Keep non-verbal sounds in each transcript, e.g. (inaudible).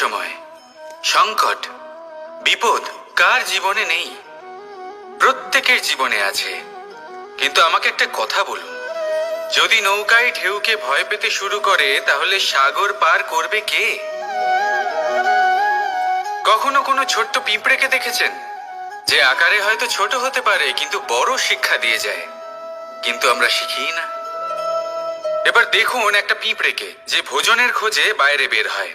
সময়। সংকট, বিপদ কার জীবনে নেই? প্রত্যেকের জীবনে আছে। কিন্তু আমাকে একটা কথা বলুন। যদি নৌকায় ঢেউকে ভয় পেতে শুরু করে, তাহলে সাগর পার করবে কে? কখনো কোনো ছোট্ট পিঁপড়েকে দেখেছেন? যে আকারে হয়তো ছোট হতে পারে, কিন্তু বড় শিক্ষা দিয়ে যায়। কিন্তু আমরা শিখি না। এবার দেখুন একটা পিঁপড়েকে, যে ভোজনের খোঁজে বাইরে বের হয়।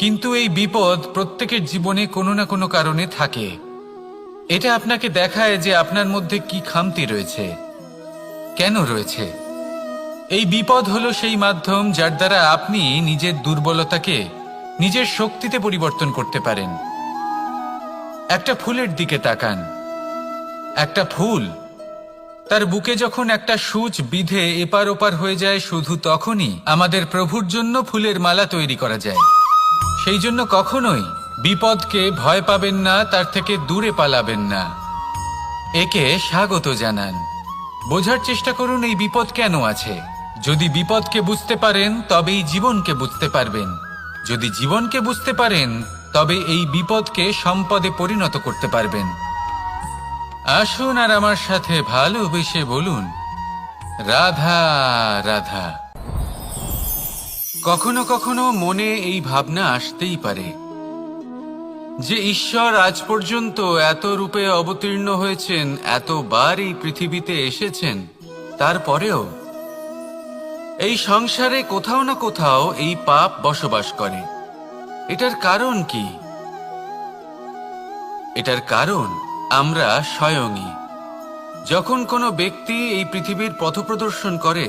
কিন্তু এই বিপদ প্রত্যেকের জীবনে কোনো না কোনো কারণে থাকে। এটা আপনাকে দেখায় যে আপনার মধ্যে কি খামতি রয়েছে। কেন রয়েছে? এই বিপদ হলো সেই মাধ্যম যার দ্বারা আপনি নিজের দুর্বলতাকে, নিজের শক্তিতে পরিবর্তন করতে পারেন। একটা ফুলের দিকে তাকান। একটা ফুল। তার বুকে যখন একটা সূচ বিধে এপার ওপার হয়ে যায়, শুধু তখনই আমাদের প্রভুর জন্য ফুলের মালা তৈরি করা যায়। সেই জন্য কখনোই বিপদকে ভয় পাবেন না, তার থেকে দূরে পালাবেন না। একে স্বাগত জানান। বোঝার চেষ্টা করুন এই বিপদ কেন আছে। যদি বিপদকে বুঝতে পারেন, তবেই জীবনকে বুঝতে পারবেন। যদি জীবনকে বুঝতে পারেন, তবে এই বিপদকে সম্পদে পরিণত করতে পারবেন। আসুন আর আমার সাথে ভালোবেসে বলুন, রাধা রাধা। কখনো কখনো মনে এই ভাবনা আসতেই পারে যে ঈশ্বর আজ পর্যন্ত এত রূপে অবতীর্ণ হয়েছেন, এতবার এই পৃথিবীতে এসেছেন, তারপরেও এই সংসারে কোথাও না কোথাও এই পাপ বসবাস করে। এটার কারণ কি? এটার কারণ আমরা স্বয়ংই। যখন কোনো ব্যক্তি এই পৃথিবীর পথপ্রদর্শন করে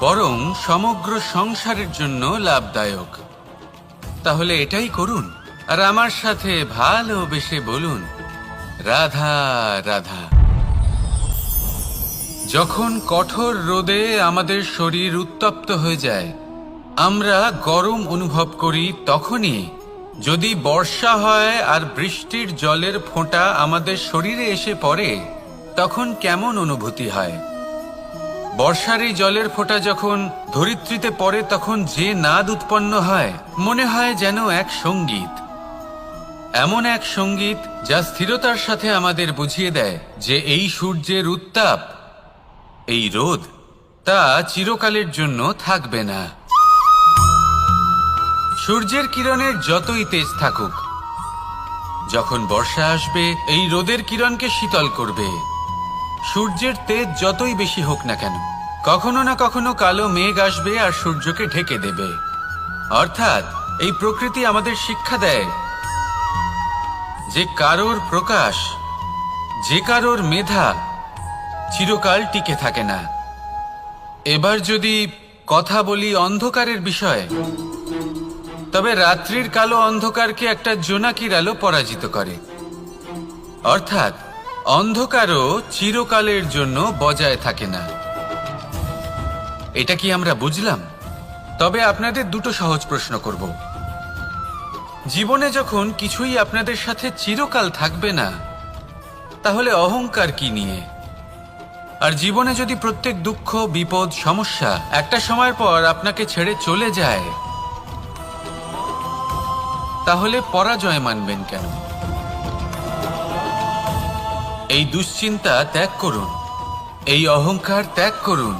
বরং সমগ্র সংসারের জন্য লাভদায়ক। তাহলে এটাই করুন, আর আমার সাথে ভালোবেসে বলুন, রাধা রাধা। যখন কঠোর রোদে আমাদের শরীর উত্তপ্ত হয়ে যায়, আমরা গরম অনুভব করি তখনই, যদি বর্ষা হয় আর বৃষ্টির জলের ফোঁটা আমাদের শরীরে এসে পড়ে, তখন কেমন অনুভূতি হয়? বর্ষার এই জলের ফোঁটা যখন ধরিত্রীতে পড়ে, তখন যে নাদ উৎপন্ন হয়, মনে হয় যেন এক সংগীত। এমন এক সংগীত যা স্থিরতার সাথে আমাদের বুঝিয়ে দেয় যে এই সূর্যের উত্তাপ, এই রোদ, তা চিরকালের জন্য থাকবে না। সূর্যের কিরণের যতই তেজ থাকুক, যখন বর্ষা আসবে, এই রোদের কিরণকে শীতল করবে। সূর্যের তেজ যতই বেশি হোক না কেন, কখনো না কখনো কালো মেঘ আসবে আর সূর্যকে ঢেকে দেবে। অর্থাৎ, এই প্রকৃতি আমাদের শিক্ষা দেয় যে কারোর প্রকাশ, যে কারোর মেধা চিরকাল টিকে থাকে না। এবার যদি কথা বলি অন্ধকারের বিষয়ে, তবে রাত্রির কালো অন্ধকারকে একটা জোনাকির আলো পরাজিত করে। অর্থাৎ অন্ধকারও চিরকালের জন্য বজায় থাকে না। এটা কি আমরা বুঝলাম? তবে আপনাদের দুটো সহজ প্রশ্ন করব। জীবনে যখন কিছুই আপনাদের সাথে চিরকাল থাকবে না, তাহলে অহংকার কি নিয়ে? আর জীবনে যদি প্রত্যেক দুঃখ, বিপদ, সমস্যা একটা সময়ের পর আপনাকে ছেড়ে চলে যায়, তাহলে পরাজয় মানবেন কেন? এই দুশ্চিন্তা ত্যাগ করুন। এই অহংকার ত্যাগ করুন।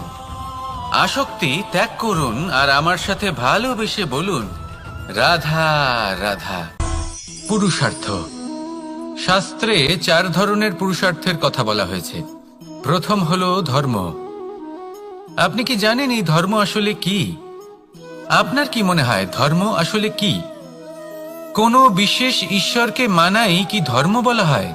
আসক্তি ত্যাগ করুন আর আমার সাথে ভালোবেসে বলুন, রাধা রাধা। পুরুষার্থ। শাস্ত্রে চার ধরনের পুরুষার্থের কথা বলা হয়েছে। প্রথম হলো ধর্ম। আপনি কি জানেন এই ধর্ম আসলে কি? আপনার কি মনে হয় ধর্ম আসলে কি? কোনো বিশেষ ঈশ্বরকে মানাই কি ধর্ম বলা হয়?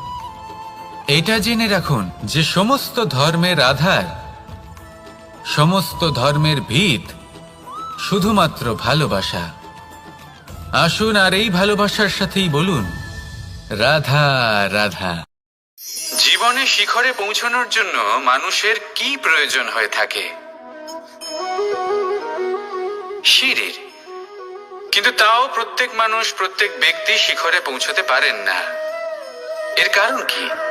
এটা জেনে রাখুন যে সমস্ত ধর্মের আধার, সমস্ত ধর্মের ভিত শুধুমাত্র ভালোবাসা। আসুন আর এই ভালোবাসার সাথেই বলুন, রাধা রাধা। জীবনে শিখরে পৌঁছানোর জন্য মানুষের কি প্রয়োজন হয়ে থাকে? শিরির। কিন্তু তাও প্রত্যেক মানুষ, প্রত্যেক ব্যক্তি শিখরে পৌঁছতে পারেন না। এর কারণ কি?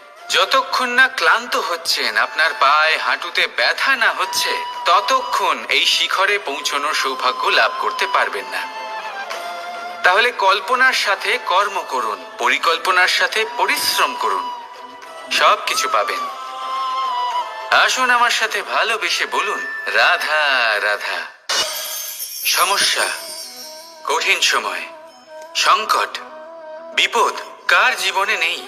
যতক্ষণ না ক্লান্ত হচ্ছেন, আপনার পায়ে হাঁটুতে ব্যথা না হচ্ছে, ততক্ষণ এই শিখরে পৌঁছানোর সৌভাগ্য লাভ করতে পারবেন না। তাহলে কল্পনার সাথে কর্ম করুন, পরিকল্পনার সাথে পরিশ্রম করুন। সব কিছু পাবেন। আসুন আমার সাথে ভালোবেসে বলুন, রাধা রাধা। সমস্যা, কঠিন সময়, সংকট, বিপদ, কার জীবনে নেই?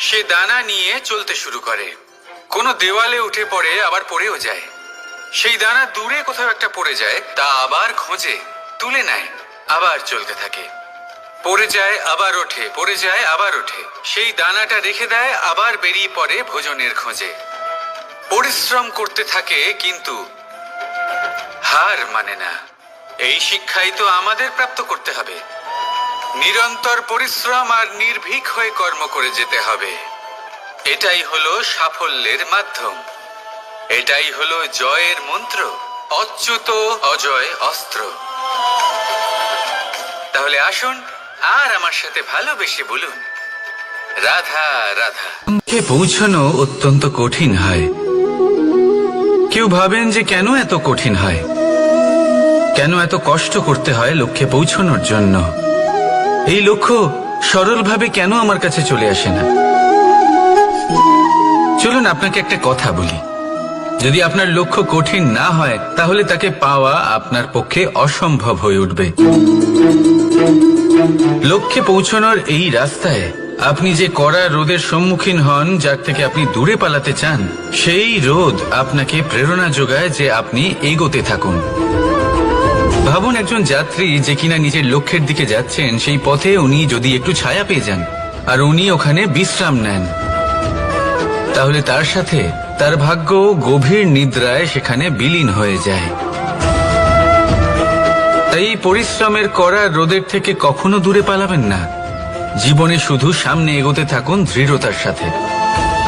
সে দানা নিয়ে চলতে শুরু করে। কোনো দেওয়ালে উঠে পড়ে, আবার পড়েও যায়। সেই দানা দূরে কোথাও একটা পড়ে যায়, তা আবার খোঁজে, তুলে নেয়, আবার চলতে থাকে। পড়ে যায়, আবার ওঠে, পড়ে যায়, আবার ওঠে। সেই দানাটা রেখে দেয়, আবার বেরিয়ে পড়ে ভোজনের খোঁজে। পরিশ্রম করতে থাকে, কিন্তু হার মানে না। এই শিক্ষাই তো আমাদের প্রাপ্ত করতে হবে। নিরন্তর পরিশ্রম আর নির্ভীক হয়ে কর্ম করে যেতে হবে। এটাই হলো সাফল্যের মাধ্যম। এটাই হলো জয়ের মন্ত্র, অচ্যুত অজয় অস্ত্র। তাহলে আসুন আর আমার সাথে ভালোবেসে বলুন। রাধা রাধা। কে পৌঁছানো অত্যন্ত কঠিন হয়। কেউ ভাবেন যে কেন এত কঠিন হয়? কেন এত কষ্ট করতে হয় লক্ষ্যে পৌঁছানোর জন্য? এই লক্ষ্য সরলভাবে কেন আমার কাছে চলে আসে না? চলুন আপনাকে একটা কথা বলি। যদি আপনার লক্ষ্য কঠিন না হয়, তাহলে তাকে পাওয়া আপনার পক্ষে অসম্ভব হয়ে উঠবে। লক্ষ্যে পৌঁছানোর এই রাস্তায় আপনি যে কড়া রোদের সম্মুখীন হন, যার থেকে আপনি দূরে পালাতে চান, সেই রোদ আপনাকে প্রেরণা যোগায় যে আপনি এগোতে থাকুন। ভাবুন একজন যাত্রী যে কিনা নিজের লক্ষ্যের দিকে যাচ্ছেন, সেই পথে উনি যদি একটু ছায়া পেয়ে যান, আর উনি ওখানে বিশ্রাম নেন, তাহলে তার সাথে তার ভাগ্য গভীর নিদ্রায় সেখানে বিলীন হয়ে যায়। তাই পরিশ্রমের করা রোদের থেকে কখনো দূরে পালাবেন না। জীবনে শুধু সামনে এগোতে থাকুন দৃঢ়তার সাথে।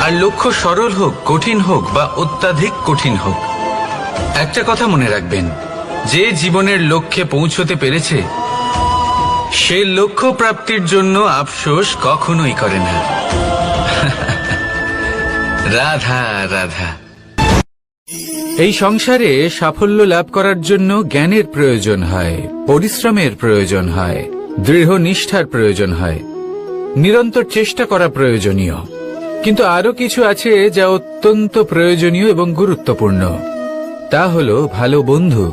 আর লক্ষ্য সরল হোক, কঠিন হোক বা অত্যাধিক কঠিন হোক, একটা কথা মনে রাখবেন যে জীবনের লক্ষ্যে পৌঁছতে পেরেছে সে লক্ষ্য প্রাপ্তির জন্য আফসোস কখনোই করে না। (laughs) রাধা রাধা। এই সংসারে সাফল্য লাভ করার জন্য জ্ঞানের প্রয়োজন হয়, পরিশ্রমের প্রয়োজন হয়, দৃঢ় নিষ্ঠার প্রয়োজন হয়, নিরন্তর চেষ্টা করা প্রয়োজনীয়। কিন্তু আরও কিছু আছে যা অত্যন্ত প্রয়োজনীয় এবং গুরুত্বপূর্ণ। তা হলো ভালো বন্ধু।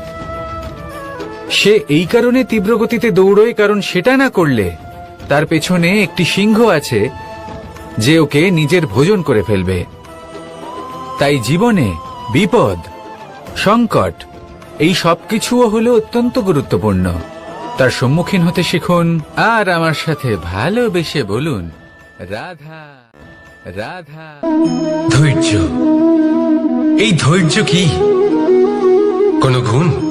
সে এই কারণে তীব্র গতিতে দৌড়য়, কারণ সেটা না করলে তার পেছনে একটি সিংহ আছে যে ওকে নিজের ভোজন করে ফেলবে। তাই জীবনে বিপদ, সংকট, এই সবকিছুও হলো অত্যন্ত গুরুত্বপূর্ণ। তার সম্মুখীন হতে শিখুন, আর আমার সাথে ভালোবেসে বলুন, রাধা রাধা। ধৈর্য। এই ধৈর্য কি? কোনো গুণ?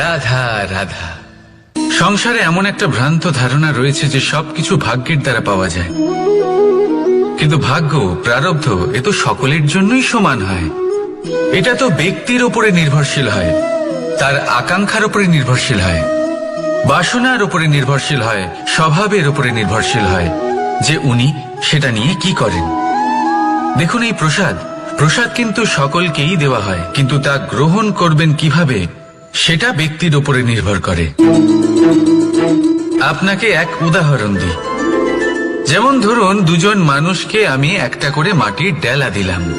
রাধা রাধা। সংসারে এমন একটা ভ্রান্ত ধারণা রয়েছে যে সবকিছু ভাগ্যের দ্বারা পাওয়া যায়। কিন্তু ভাগ্য, প্রারব্ধ, এ তো সকলের জন্যই সমান হয়। এটা তো ব্যক্তির উপরে নির্ভরশীল হয়, তার আকাঙ্ক্ষার উপরে নির্ভরশীল হয়, বাসনার উপরে নির্ভরশীল হয়, স্বভাবের উপরে নির্ভরশীল হয়, যে উনি সেটা নিয়ে কি করেন। দেখুন এই প্রসাদ। প্রসাদ কিন্তু সকলকেই দেওয়া হয়, কিন্তু তা গ্রহণ করবেন কীভাবে? সেটা ব্যক্তির উপরে নির্ভর করে। আপনাকে এক উদাহরণ দিই। যেমন ধরুন, দুজন মানুষকে আমি একটা করে মাটির ডেলা দিলাম।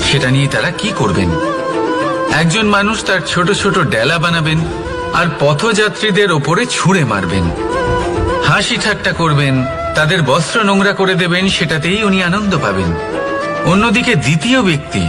সেটা নিয়ে তারা কি করবেন? একজন মানুষ তার ছোট ছোট ডেলা বানাবেন আর পথযাত্রীদের ওপরে ছুঁড়ে মারবেন। হাসি ঠাট্টা করবেন, তাদের বস্ত্র নোংরা করে দেবেন, সেটাতেই উনি আনন্দ পাবেন। অন্যদিকে দ্বিতীয় ব্যক্তি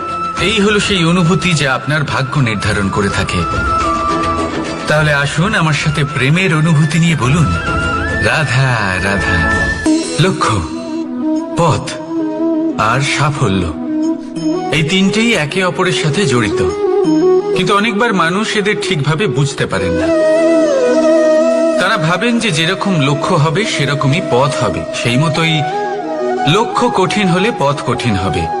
এই হলো সেই অনুভূতি যা আপনার ভাগ্য নির্ধারণ করে থাকে। তাহলে আসুন আমার সাথে প্রেমের অনুভূতি নিয়ে বলুন। রাধা রাধা। লক্ষ্য, পথ আর সাফল্য। এই তিনটেই একে অপরের সাথে জড়িত। কিন্তু অনেকবার মানুষ এদের ঠিকভাবে বুঝতে পারেন না। তারা ভাবেন যে যেরকম লক্ষ্য হবে, সেরকমই পথ হবে। সেই মতোই লক্ষ্য কঠিন হলে পথ কঠিন হবে।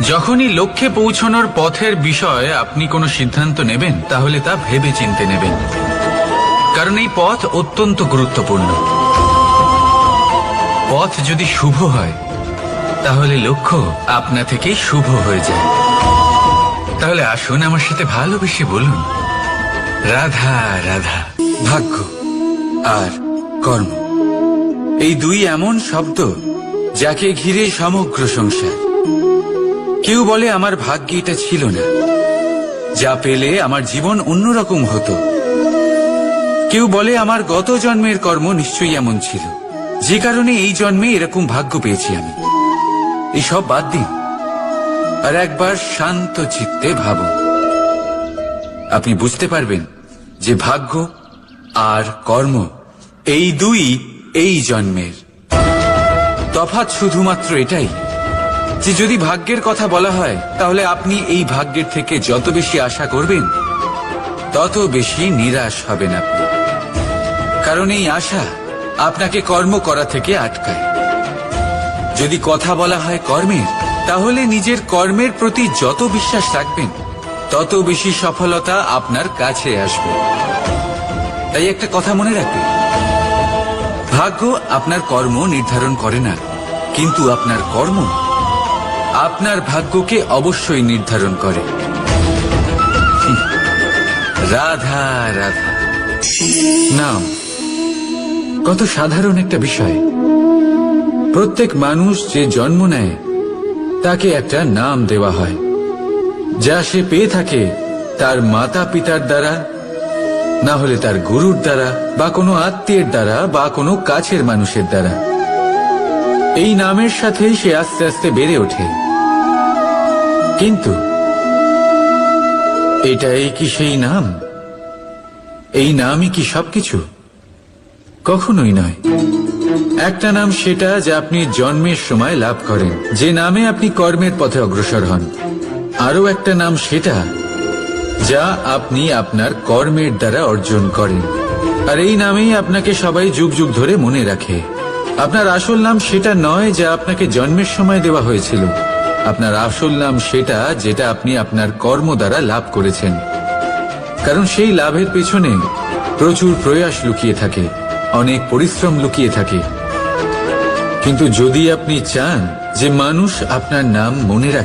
যখনই লক্ষ্যে পৌঁছানোর পথের বিষয়ে আপনি কোনো সিদ্ধান্ত নেবেন, তাহলে তা ভেবে চিনতে নেবেন। কারণ এই পথ অত্যন্ত গুরুত্বপূর্ণ। পথ যদি শুভ হয়, তাহলে লক্ষ্য আপনা থেকেই শুভ হয়ে যায়। তাহলে আসুন আমার সাথে ভালোবেসে বলুন, রাধা রাধা, ভাগ্য আর কর্ম। এই দুই এমন শব্দ যাকে ঘিরে সমগ্র সংসার। কেউ বলে আমার ভাগ্যে এটা ছিল না, যা পেলে আমার জীবন অন্যরকম হতো। কেউ বলে আমার গত জন্মের কর্ম নিশ্চয়ই এমন ছিল। যে কারণে এই জন্মে এরকম ভাগ্য পেয়েছি আমি। এসব বাদ দিন। আর একবার শান্ত চিত্তে ভাবুন। আপনি বুঝতে পারবেন যে ভাগ্য আর কর্ম এই দুই এই জন্মের। তফাৎ শুধুমাত্র এটাই। যে যদি ভাগ্যের কথা বলা হয়, তাহলে আপনি এই ভাগ্যের থেকে যত বেশি আশা করবেন, তত বেশি নিরাশ হবেন আপনি। কারণ এই আশা আপনাকে কর্ম করা থেকে আটকায়। যদি কথা বলা হয় কর্মের তাহলে নিজের কর্মের প্রতি যত বিশ্বাস রাখবেন, তত বেশি সফলতা আপনার কাছে আসবে। তাই একটা কথা মনে রাখবেন ভাগ্য আপনার কর্ম নির্ধারণ করে না, কিন্তু আপনার কর্ম আপনার ভাগ্যকে অবশ্যই নির্ধারণ করে। রাধা রাধা। নাম। কত সাধারণ একটা বিষয়। প্রত্যেক মানুষ যে জন্ম নেয়, তাকে একটা নাম দেওয়া হয়। যা সে পেয়ে থাকে তার মাতা পিতার দ্বারা, না হলে তার গুরুর দ্বারা, বা কোনো আত্মীয়ের দ্বারা, বা কোনো কাছের মানুষের দ্বারা। এই নামের সাথেই সে আস্তে আস্তে বেড়ে ওঠে। কিন্তু এটাই কি সেই নাম? এই নামই কি সবকিছু? কখনোই নয়। একটা নাম সেটা যা আপনি জন্মের সময় লাভ করেন। যে নামে আপনি কর্মের পথে অগ্রসর হন। আরও একটা নাম সেটা যা আপনি আপনার কর্মের দ্বারা অর্জন করেন। আর এই নামেই আপনাকে সবাই যুগ যুগ ধরে মনে রাখে। আপনার আসল নাম সেটা নয় যা আপনাকে জন্মের সময় দেওয়া হয়েছিল। আপনার আসল নাম সেটা যেটা আপনি আপনার কর্ম দ্বারা লাভ করেছেন। কারণ সেই লাভের পেছনে প্রচুর প্রয়াস লুকিয়ে থাকে, অনেক পরিশ্রম লুকিয়ে থাকে। কিন্তু যদি আপনি চান যে মানুষ আপনার নাম মনে রাখে